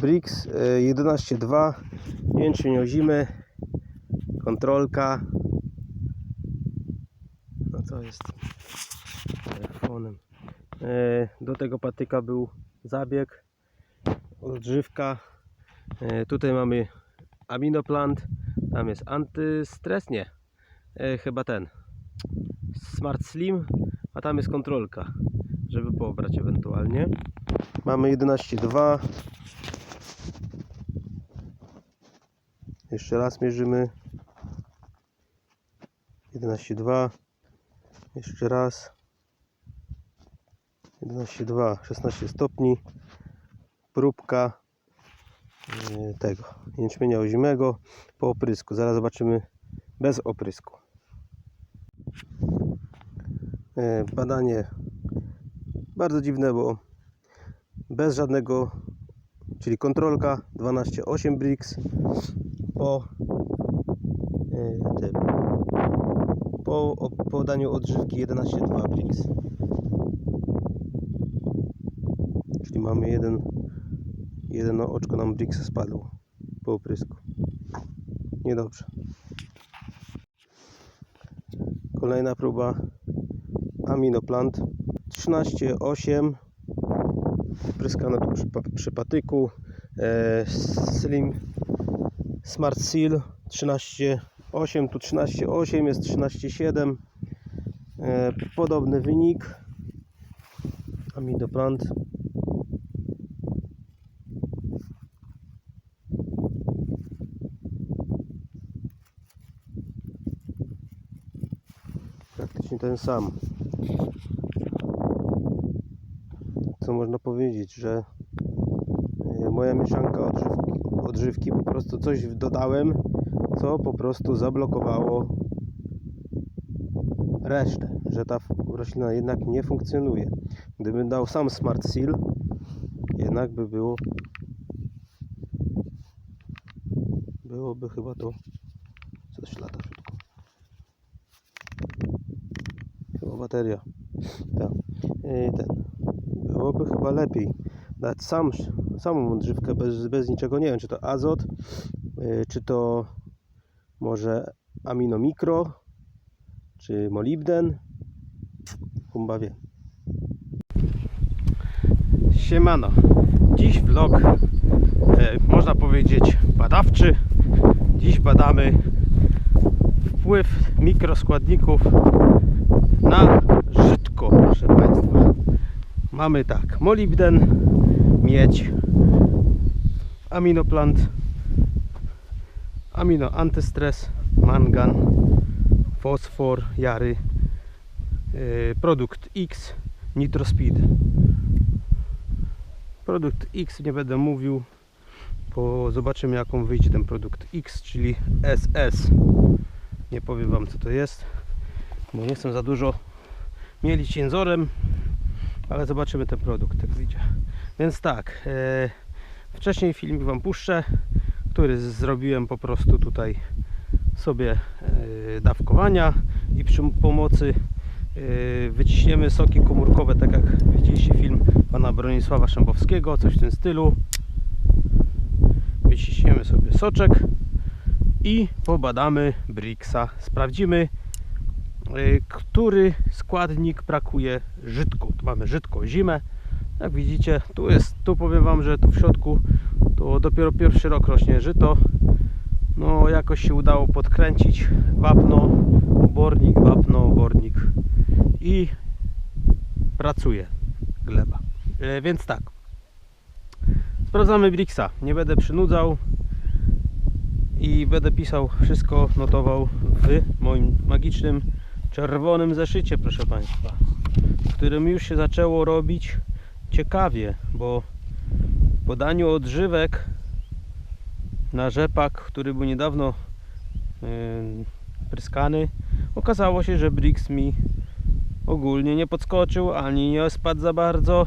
Brix. E, 11.2 jęczmień ozimy kontrolka. No co jest? Telefonem. E, do tego patyka był zabieg odżywka. E, tutaj mamy aminoplant tam jest antystres nie. Chyba ten. Smart slim a tam jest kontrolka żeby pobrać ewentualnie. Mamy 11.2 jeszcze raz mierzymy. 11.2 jeszcze raz. 11.2 16 stopni. Próbka yy, tego jęczmienia ozimego po oprysku. Zaraz zobaczymy bez oprysku. Yy, badanie bardzo dziwne bo bez żadnego czyli kontrolka 12.8 Brix po tym po podaniu odżywki 11.2 Brix. Czyli mamy jeden jedno oczko nam Brixa spadło po oprysku. Niedobrze. Kolejna próba aminoplant 13.8 pryskane tu przy, przy patyku. E, slim smart seal 13.8 tu 13.8 jest 13.7 e, podobny wynik. Aminoplant praktycznie ten sam co można powiedzieć, że e, moja mieszanka odżywki, odżywki po prostu coś dodałem, co po prostu zablokowało resztę, że ta roślina jednak nie funkcjonuje. Gdybym dał sam Smart Seal, jednak by było byłoby chyba to coś szybko. Chyba bateria. Tak. I ten byłoby chyba lepiej dać sam, samą odżywkę bez, bez niczego. Nie wiem, czy to azot, y, czy to może amino mikro, czy molibden. Kumba wie. Siemano. Dziś vlog, e, można powiedzieć, badawczy. Dziś badamy wpływ mikroskładników na żytko, proszę Państwa. Mamy tak, molibden, miedź, aminoplant, amino antystres, mangan, fosfor, jary, yy, produkt X, nitrospeed. Produkt X nie będę mówił, bo zobaczymy jaką wyjdzie ten produkt X, czyli SS. Nie powiem Wam co to jest, bo nie chcę za dużo mielić jęzorem ale zobaczymy ten produkt jak wyjdzie. Więc tak e, wcześniej filmik wam puszczę który zrobiłem po prostu tutaj sobie e, dawkowania i przy pomocy e, wyciśniemy soki komórkowe tak jak widzieliście film pana Bronisława Szambowskiego coś w tym stylu. Wyciśniemy sobie soczek i pobadamy Brixa. Sprawdzimy który składnik brakuje żytku. Tu mamy żytko zimę. Jak widzicie, tu jest, tu powiem Wam, że tu w środku to dopiero pierwszy rok rośnie żyto. No jakoś się udało podkręcić wapno, obornik, wapno, obornik i pracuje gleba. E, Więc tak, sprawdzamy Brixa. Nie będę przynudzał i będę pisał wszystko, notował w moim magicznym czerwonym zeszycie, proszę Państwa, w którym już się zaczęło robić ciekawie, bo w podaniu odżywek na rzepak, który był niedawno yy, pryskany, okazało się, że Brix mi ogólnie nie podskoczył, ani nie spadł za bardzo,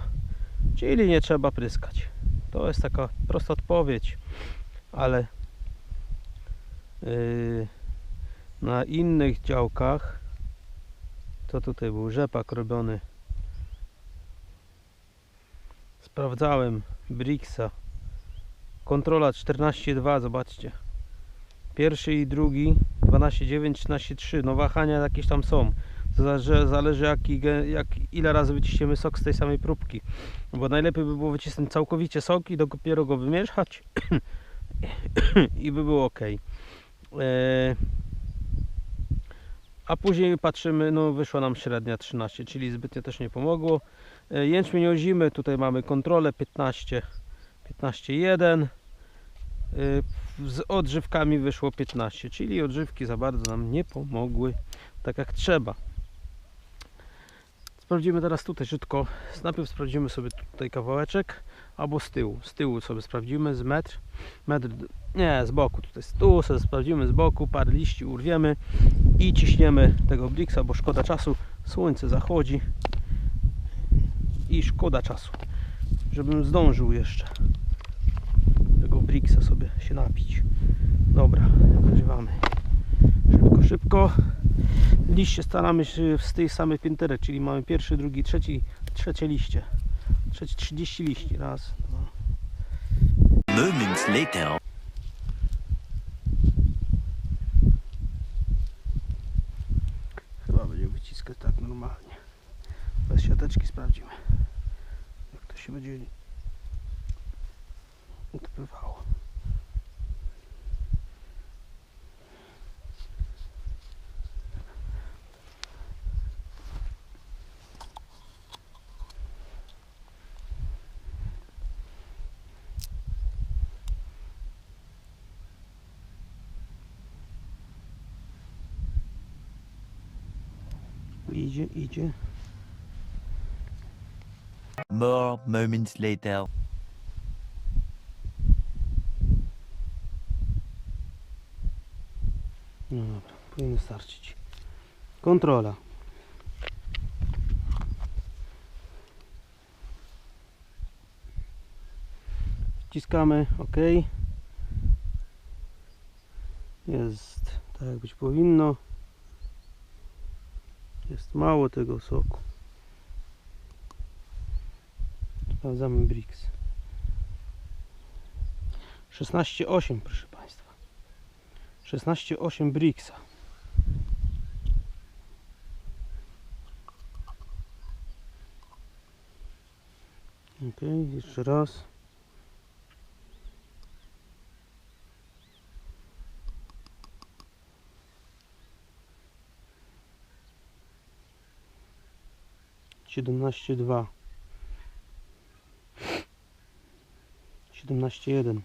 czyli nie trzeba pryskać. To jest taka prosta odpowiedź, ale yy, na innych działkach to tutaj był rzepak robiony Sprawdzałem Brixa. Kontrola 14.2, zobaczcie. Pierwszy i drugi 12.9, 13.3. No wahania jakieś tam są. Zależy, zależy jaki, jak, ile razy wyciśniemy sok z tej samej próbki. Bo najlepiej by było wycisnąć całkowicie sok i dopiero go wymieszać i by było ok. Eee, a później patrzymy, no wyszła nam średnia 13, czyli zbytnio też nie pomogło. E, Jęczmień ozimy, tutaj mamy kontrolę 15, 15,1. Y, Z odżywkami wyszło 15, czyli odżywki za bardzo nam nie pomogły tak jak trzeba. Sprawdzimy teraz tutaj szybko. Najpierw sprawdzimy sobie tutaj kawałeczek albo z tyłu. Z tyłu sobie sprawdzimy z metr. metr nie, z boku tutaj. Z tu sobie sprawdzimy z boku, parę liści urwiemy i ciśniemy tego Blixa, bo szkoda czasu. Słońce zachodzi i szkoda czasu, żebym zdążył jeszcze tego Brixa sobie się napić. Dobra, nagrywamy. Szybko, szybko. Liście staramy się z tej samej pięterek, czyli mamy pierwszy, drugi, trzeci, trzecie liście. Trzecie 30 liści. Raz, dwa. Moments later. Chyba będzie wyciskać tak normalnie. Bez siateczki sprawdzimy. Jak to się będzie odbywało. Idzie, idzie. More moments later. No dobra, powinno starczyć. Kontrola. Wciskamy OK. Jest tak jak być powinno. Jest mało tego soku. Sprawdzamy Brix. 16,8 proszę Państwa. 16,8 Brixa. Ok, jeszcze raz. Siedemnaście dwa. Siedemnaście jeden.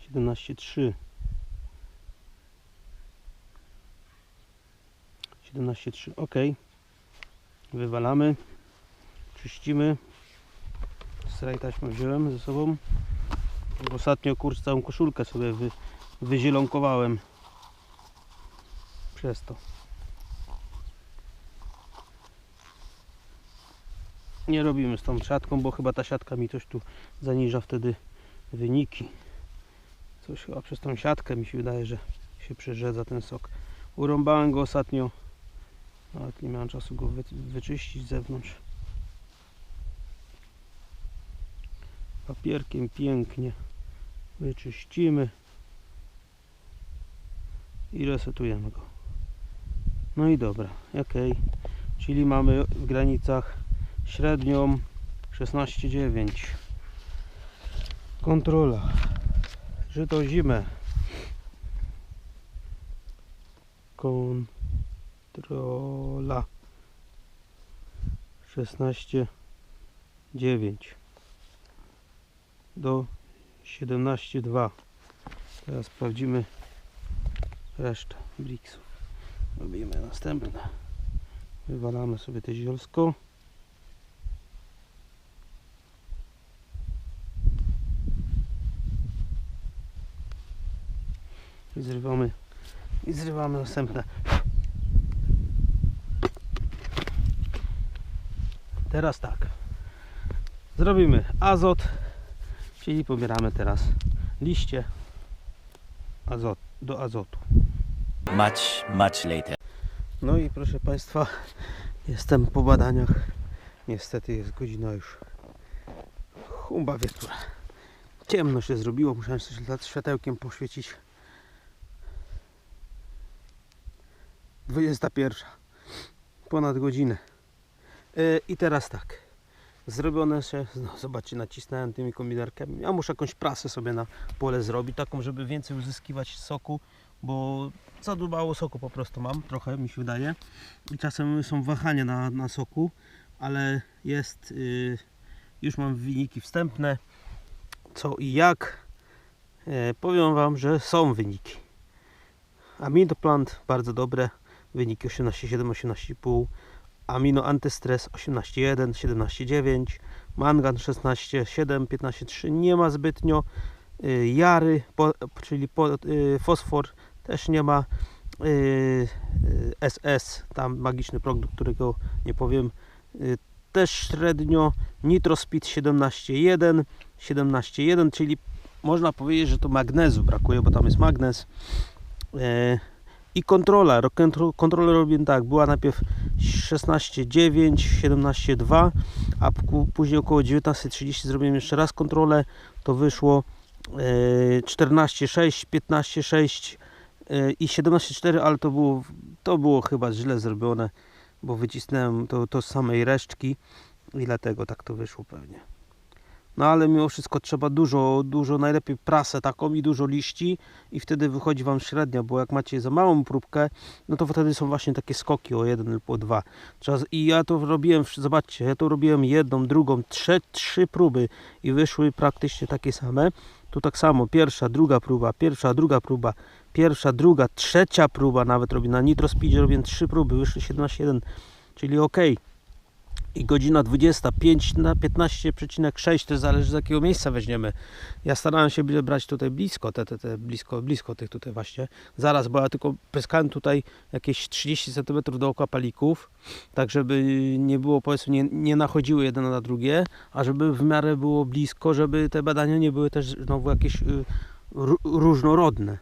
Siedemnaście trzy. Siedemnaście trzy. Ok. Wywalamy. Czyścimy. Straj taśmę wziąłem ze sobą. Ostatnio kurczę całą koszulkę sobie wy, wyzielonkowałem. Przez to. Nie robimy z tą siatką, bo chyba ta siatka mi coś tu zaniża wtedy wyniki. Coś chyba przez tą siatkę mi się wydaje, że się przerzedza ten sok. Urąbałem go ostatnio. Nawet nie miałem czasu go wy, wyczyścić z zewnątrz. Papierkiem pięknie wyczyścimy i resetujemy go. No i dobra, ok. Czyli mamy w granicach średnią 16,9. Kontrola. Żyto zimę. Kontrola. 16,9 do 17,2. Teraz sprawdzimy resztę briksów. Robimy następne. Wywalamy sobie te zielsko. I zrywamy i zrywamy następne. Teraz tak. Zrobimy azot, czyli pobieramy teraz liście azot, do azotu. Much, much later. No i proszę Państwa, jestem po badaniach. Niestety jest godzina już chumba wie która. Ciemno się zrobiło, musiałem coś światełkiem poświecić. 21. Ponad godzinę. Yy, I teraz tak. Zrobione się, no zobaczcie, nacisnąłem tymi komiderkami. Ja muszę jakąś prasę sobie na pole zrobić, taką, żeby więcej uzyskiwać soku, bo za mało soku po prostu mam, trochę mi się wydaje. I czasem są wahania na, na soku, ale jest, yy, już mam wyniki wstępne, co i jak. E, powiem Wam, że są wyniki. Aminoplant bardzo dobre, wyniki 18,7, 18,5. Amino antystres 18,1, 17,9. Mangan 16,7, 15,3. Nie ma zbytnio. Y, Jary, po, czyli po, y, fosfor też nie ma. Y, y, SS, tam magiczny produkt, którego nie powiem, też średnio. Nitrospeed 17,1, 17,1, czyli można powiedzieć, że to magnezu brakuje, bo tam jest magnez. E, I kontrola, ro- kontro- kontrolę robię tak, była najpierw 16,9, 17,2, a później około 19.30 zrobiłem jeszcze raz kontrolę, to wyszło e, 14,6, 15,6 e, i 17,4, ale to było, to było chyba źle zrobione, bo wycisnąłem to, to z samej resztki i dlatego tak to wyszło pewnie. No ale mimo wszystko trzeba dużo, dużo, najlepiej prasę taką i dużo liści i wtedy wychodzi Wam średnia, bo jak macie za małą próbkę, no to wtedy są właśnie takie skoki o jeden lub o dwa. I ja to robiłem, zobaczcie, ja to robiłem jedną, drugą, trzy, trzy próby i wyszły praktycznie takie same. Tu tak samo, pierwsza, druga próba, pierwsza, druga próba, pierwsza, druga, trzecia próba nawet robię. Na Nitrospeedzie robiłem trzy próby, wyszły 17,1, czyli ok i godzina 25 na 15,6 to zależy z jakiego miejsca weźmiemy. Ja starałem się brać tutaj blisko, te, te, te blisko, blisko tych tutaj właśnie. Zaraz, bo ja tylko pyskałem tutaj jakieś 30 cm dookoła palików, tak żeby nie było powiedzmy, nie, nie nachodziły jedno na drugie, a żeby w miarę było blisko, żeby te badania nie były też znowu jakieś y, ró- różnorodne.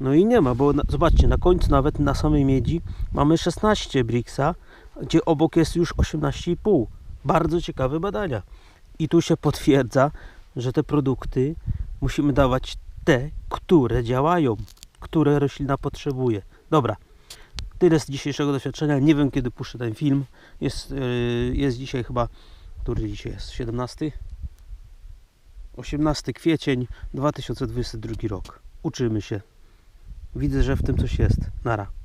No i nie ma, bo na, zobaczcie, na końcu nawet na samej miedzi mamy 16 Brixa, gdzie obok jest już 18,5. Bardzo ciekawe badania. I tu się potwierdza, że te produkty musimy dawać te, które działają, które roślina potrzebuje. Dobra, tyle z dzisiejszego doświadczenia. Nie wiem kiedy puszczę ten film. Jest, yy, jest dzisiaj chyba, który dzisiaj jest? 17? 18 kwiecień 2022 rok. Uczymy się. Widzę, że w tym coś jest. Nara.